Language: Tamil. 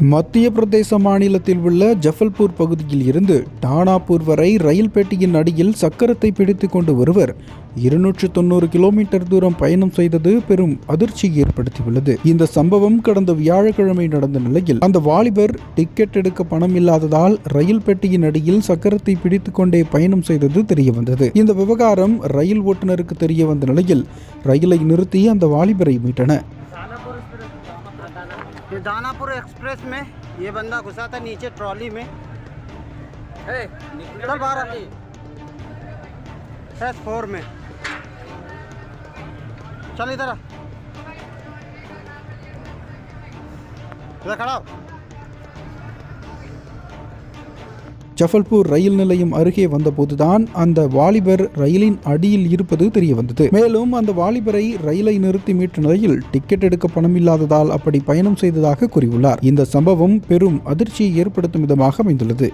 மத்திய பிரதேச மாநிலத்தில் உள்ள ஜஃபல்பூர் பகுதியில் இருந்து டானாப்பூர் வரை ரயில் பெட்டியின் அடியில் சக்கரத்தை பிடித்து கொண்டு ஒருவர் இருநூற்று தொண்ணூறு கிலோமீட்டர் தூரம் பயணம் செய்தது பெரும் அதிர்ச்சியை ஏற்படுத்தியுள்ளது. இந்த சம்பவம் கடந்த வியாழக்கிழமை நடந்த நிலையில் அந்த வாலிபர் டிக்கெட் எடுக்க பணம் இல்லாததால் ரயில் பெட்டியின் அடியில் சக்கரத்தை பிடித்து கொண்டே பயணம் செய்தது தெரியவந்தது. இந்த விவகாரம் ரயில் ஓட்டுநருக்கு தெரிய வந்த நிலையில் ரயிலை நிறுத்தி அந்த வாலிபரை மீட்டன ये दानापुर एक्सप्रेस में ये बंदा घुसा था नीचे ट्रॉली में। चल बाहर एस फोर में। चल इधर इधर खड़ा हो। ஜஃபல்பூர் ரயில் நிலையம் அருகே வந்தபோதுதான் அந்த வாலிபர் ரயிலின் அடியில் இருப்பது தெரிய வந்தது மேலும் அந்த வாலிபரை ரயிலை நிறுத்தி மீட்ட நிலையில் டிக்கெட் எடுக்க பணம் இல்லாததால் அப்படி பயணம் செய்ததாக கூறியுள்ளார். இந்த சம்பவம் பெரும் அதிர்ச்சியை ஏற்படுத்தும் விதமாக அமைந்துள்ளது.